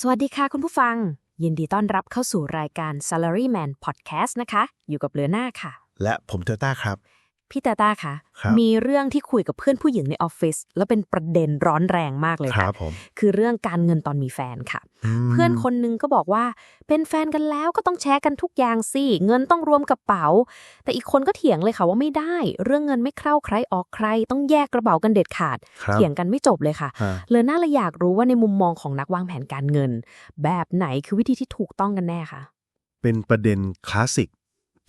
สวัสดีค่ะคุณผู้ฟัง ยินดีต้อนรับเข้าสู่รายการ Salaryman Podcast นะคะ อยู่กับเลือหน้าค่ะ และผมเทอต้าครับ พี่ตาต้าคะครับ มีเรื่องที่คุยกับเพื่อนผู้หญิงในออฟฟิศแล้วเป็นประเด็นร้อนแรงมากเลยคค่ะรับผมคือเรื่องการเงินตอนมีแฟนค่ะ มเพื่อนคนนึงก็บอกว่าเป็นแฟนกันแล้วก็ต้องแชร์กันทุกอย่างสิเงินต้องรวมกระเป๋า แต่อีกคนก็เถียงเลยค่ะว่าไม่ได้ เรื่องเงินไม่เข้าใครออกใคร ต้องแยกกระเป๋ากันเด็ดขาด ครับเถียงกันไม่จบเลยค่ะฮะเลยน่าเลยอยากรู้ว่าในมุมมองของนักวางแผนการเงิน แบบไหนคือวิธีที่ถูกต้องกันแน่คะเป็นประเด็นคลาสสิก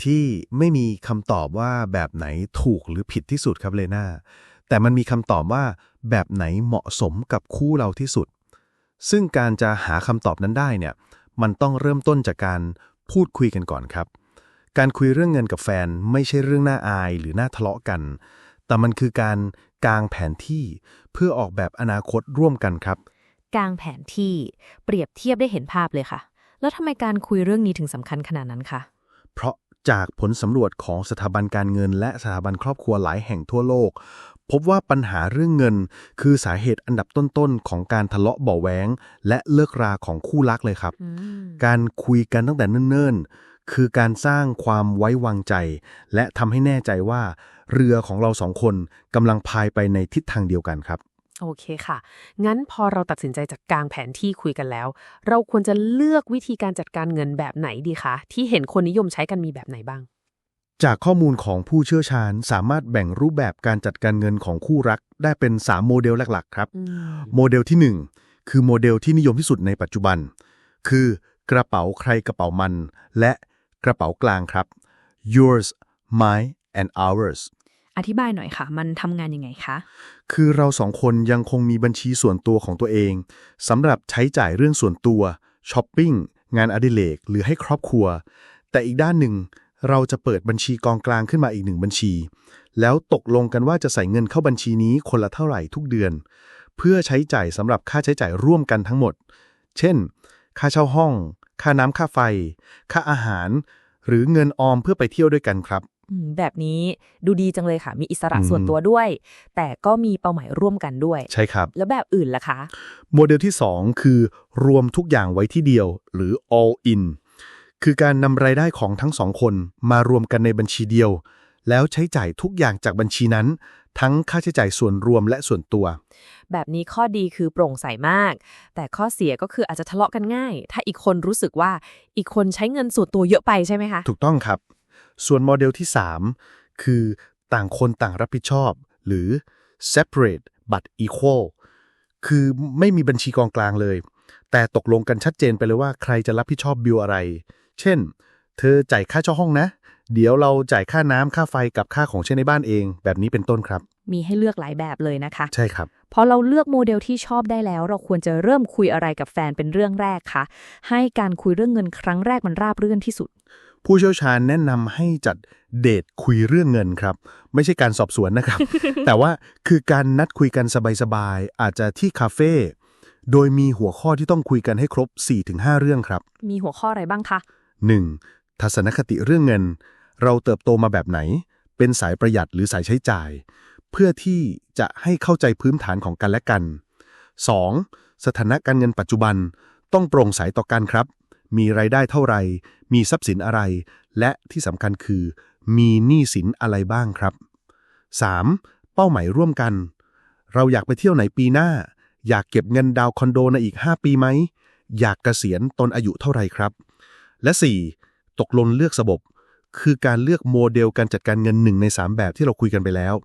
ที่ไม่มีคำตอบว่าแบบไหนถูกหรือผิดที่สุดครับเลนาแต่มันมีคำตอบว่าแบบไหนเหมาะสมกับคู่เราที่สุด ซึ่งการจะหาคำตอบนั้นได้เนี่ย มันต้องเริ่มต้นจากการพูดคุยกันก่อนครับ การคุยเรื่องเงินกับแฟนไม่ใช่เรื่องน่าอายหรือน่าทะเลาะกัน แต่มันคือการกางแผนที่เพื่อออกแบบอนาคตร่วมกันครับกลางแผนที่เปรียบเทียบได้เห็นภาพเลยค่ะ แล้วทำไมการคุยเรื่องนี้ถึงสำคัญขนาดนั้นคะ เพราะ จากผลสำรวจของสถาบันการเงิน และสถาบันครอบครัวหลายแห่งทั่วโลก พบว่าปัญหาเรื่องเงิน คือสาเหตุอันดับต้นๆ ของการทะเลาะเบาะแว้งและเลิกราของคู่รักเลยครับอืมการคุยกันตั้งแต่เนิ่นๆ คือการสร้างความไว้วางใจ และทำให้แน่ใจว่า เรือของเราสองคนกำลังพายไปในทิศทางเดียวกันครับ โอเคค่ะ งั้นพอเราตัดสินใจจากกลางแผนที่คุยกันแล้ว เราควรจะเลือกวิธีการจัดการเงินแบบไหนดีคะ ที่เห็นคนนิยมใช้กันมีแบบไหนบ้าง จากข้อมูลของผู้เชี่ยวชาญสามารถแบ่งรูปแบบการจัดการเงินของคู่รัก ได้เป็น 3 โมเดลหลัก ๆ ครับอืมโมเดลที่ 1 คือโมเดลที่นิยมที่สุดในปัจจุบัน คือกระเป๋าใครกระเป๋ามัน และกระเป๋ากลางครับ yours mine and ours อธิบายหน่อยค่ะ มันทำงานยังไงคะ คือเราสองคนยังคงมีบัญชีส่วนตัวของตัวเองสำหรับใช้จ่ายเรื่องส่วนตัวช้อปปิ้งงานอดิเรกหรือให้ครอบครัว แต่อีกด้านหนึ่ง เราจะเปิดบัญชีกองกลางขึ้นมาอีกหนึ่งบัญชี แล้วตกลงกันว่าจะใส่เงินเข้าบัญชีนี้คนละเท่าไหร่ทุกเดือน เพื่อใช้จ่ายสำหรับค่าใช้จ่ายร่วมกันทั้งหมด เช่น ค่าเช่าห้อง ค่าน้ำค่าไฟ ค่าอาหาร หรือเงินออมเพื่อไปเที่ยวด้วยกันครับ แบบนี้ดูดีจังเลยค่ะ มีอิสระอืมส่วนตัวด้วย แต่ก็มีเป้าหมายร่วมกันด้วย ใช่ครับ แล้วแบบอื่นล่ะคะ โมเดลที่ 2 คือรวมทุกอย่างไว้ที่เดียว หรือ all in คือการนำรายได้ของทั้งสองคนมารวมกันในบัญชีเดียว แล้วใช้จ่ายทุกอย่างจากบัญชีนั้น ทั้งค่าใช้จ่ายส่วนรวมและส่วนตัว แบบนี้ข้อดีคือโปร่งใสมาก แต่ข้อเสียก็คืออาจจะทะเลาะกันง่าย ถ้าอีกคนรู้สึกว่าอีกคนใช้เงินส่วนตัวเยอะไปใช่ไหมคะ ถูกต้องครับ ส่วนโมเดลที่ 3 คือต่างคนต่างรับผิดชอบ หรือ separate but equal คือไม่มีบัญชีกองกลางเลย แต่ตกลงกันชัดเจนไปเลยว่าใครจะรับผิดชอบบิลอะไร เช่น เธอจ่ายค่าเช่าห้องนะ เดี๋ยวเราจ่ายค่าน้ำค่าไฟกับค่าของใช้ในบ้านเอง แบบนี้เป็นต้นครับ มีให้เลือกหลายแบบเลยนะคะ ใช่ครับพอเราเลือกโมเดลที่ชอบได้แล้ว เราควรจะเริ่มคุยอะไรกับแฟนเป็นเรื่องแรกคะให้การคุยเรื่องเงินครั้งแรกมันราบรื่นที่สุด ผู้เชี่ยวชาญแนะนำให้จัดเดทคุยเรื่องเงินครับ ไม่ใช่การสอบสวนนะครับ แต่ว่าคือการนัดคุยกันสบายๆ อาจจะที่คาเฟ่โดยมีหัวข้อที่ต้องคุยกันให้ครบ 4-5 เรื่องครับ มีหัวข้ออะไรบ้างคะ 1. ทัศนคติเรื่องเงิน เราเติบโตมาแบบไหน เป็นสายประหยัดหรือสายใช้จ่าย เพื่อที่จะให้เข้าใจพื้นฐานของกันและกัน 2. สถานะการเงินปัจจุบันต้องโปร่งใสต่อกันครับ มีรายได้เท่าไหร่ มีทรัพย์สินอะไร และที่สำคัญคือ มีหนี้สินอะไรบ้างครับ 3. เป้าหมายร่วมกัน เราอยากไปเที่ยวไหนปีหน้า อยากเก็บเงินดาวคอนโดในอีก 5 ปีไหม อยากเกษียณตนอายุเท่าไหร่ครับ และ 4. ตกลงเลือกระบบ คือการเลือกโมเดลการจัดการเงินหนึ่งใน 3 แบบที่เราคุยกันไปแล้ว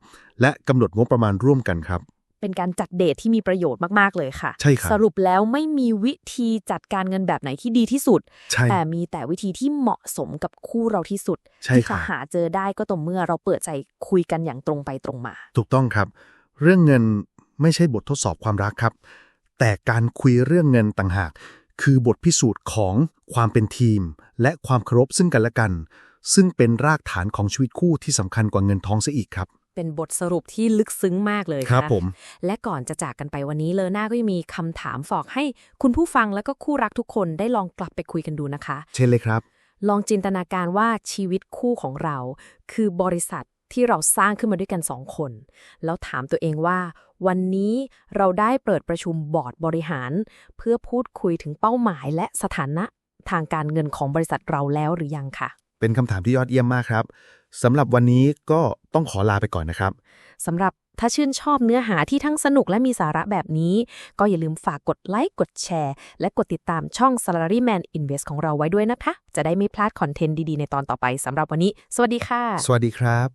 และกำหนดงบประมาณร่วมกันครับ เป็นการจัดเดทที่มีประโยชน์มาก ๆ เลยค่ะ ใช่ครับ สรุปแล้วไม่มีวิธีจัดการเงินแบบไหนที่ดีที่สุด ใช่แต่มีแต่วิธีที่เหมาะสมกับคู่เราที่สุด ใช่ที่ครัจะบหาเจอได้ก็ต่อเมื่อเราเปิดใจคุยกันอย่างตรงไปตรงมา ถูกต้องครับ เรื่องเงินไม่ใช่บททดสอบความรักครับ แต่การคุยเรื่องเงินต่างหาก คือบทพิสูจน์ของความเป็นทีม และความเคารพซึ่งกันและกัน ซึ่งเป็นรากฐานของชีวิตคู่ที่สำคัญกว่าเงินทองเสียอีกครับ เป็นบทสรุปที่ลึกซึ้งมากเลยครับะผม และก่อนจะจากกันไปวันนี้เลอหน้าก็ยังมีคำถามฝากให้คุณผู้ฟังและก็คู่รักทุกคนได้ลองกลับไปคุยกันดูนะคะ เช่นเลยครับ ลองจินตนาการว่าชีวิตคู่ของเรา คือบริษัทที่เราสร้างขึ้นมาด้วยกันสองคน แล้วถามตัวเองว่า วันนี้เราได้เปิดประชุมบอร์ดบริหาร เพื่อพูดคุยถึงเป้าหมายและสถานะทางการเงินของบริษัทเราแล้วหรือยังค่ะ เป็นคำถามที่ยอดเยี่ยมมากครับสำหรับวันนี้ก็ต้องขอลาไปก่อนนะครับสำหรับถ้าชื่นชอบเนื้อหาที่ทั้งสนุกและมีสาระแบบนี้ ก็อย่าลืมฝากกดไลค์กดแชร์ และกดติดตามช่อง Salaryman Invest ของเราไว้ด้วยนะคะ จะได้ไม่พลาดคอนเทนต์ดี ๆ ในตอนต่อไปสำหรับวันนี้ สวัสดีค่ะ สวัสดีครับ